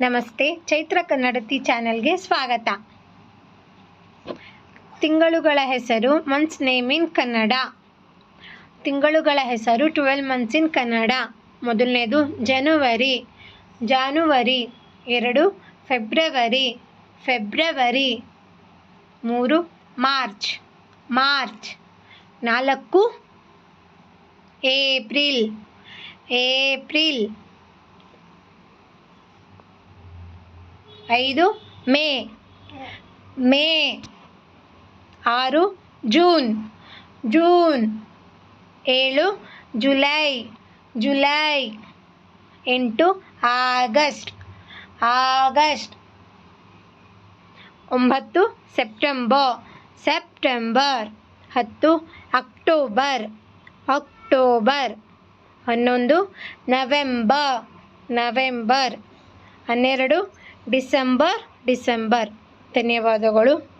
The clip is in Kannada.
ನಮಸ್ತೆ, ಚೈತ್ರ ಕನ್ನಡತಿ ಚಾನೆಲ್ಗೆ ಸ್ವಾಗತ. ತಿಂಗಳುಗಳ ಹೆಸರು ಮಂತ್ಸ್ ನೇಮ್ ಇನ್ ಕನ್ನಡ. ತಿಂಗಳುಗಳ ಹೆಸರು ಟ್ವೆಲ್ ಮಂತ್ಸ್ ಇನ್ ಕನ್ನಡ. ಮೊದಲನೇದು ಜನವರಿ ಜಾನುವರಿ ಎರಡು ಫೆಬ್ರವರಿ ಫೆಬ್ರವರಿ ಮೂರು ಮಾರ್ಚ್ ಮಾರ್ಚ್ ನಾಲ್ಕು ಏಪ್ರಿಲ್ ಏಪ್ರಿಲ್ ಐದು, ಮೇ. ಮೇ ಆರು, ಜೂನ್. ಜೂನ್ ಏಳು, ಜುಲೈ. ಜುಲೈ ಎಂಟು, ಆಗಸ್ಟ್. ಆಗಸ್ಟ್ ಒಂಬತ್ತು, ಸೆಪ್ಟೆಂಬರ್. ಸೆಪ್ಟೆಂಬರ್ ಹತ್ತು, ಅಕ್ಟೋಬರ್. ಅಕ್ಟೋಬರ್ ಹನ್ನೊಂದು, ನವೆಂಬರ್. ನವೆಂಬರ್ ಹನ್ನೆರಡು ಡಿಸೆಂಬರ್ ಡಿಸೆಂಬರ್. ಧನ್ಯವಾದಗಳು.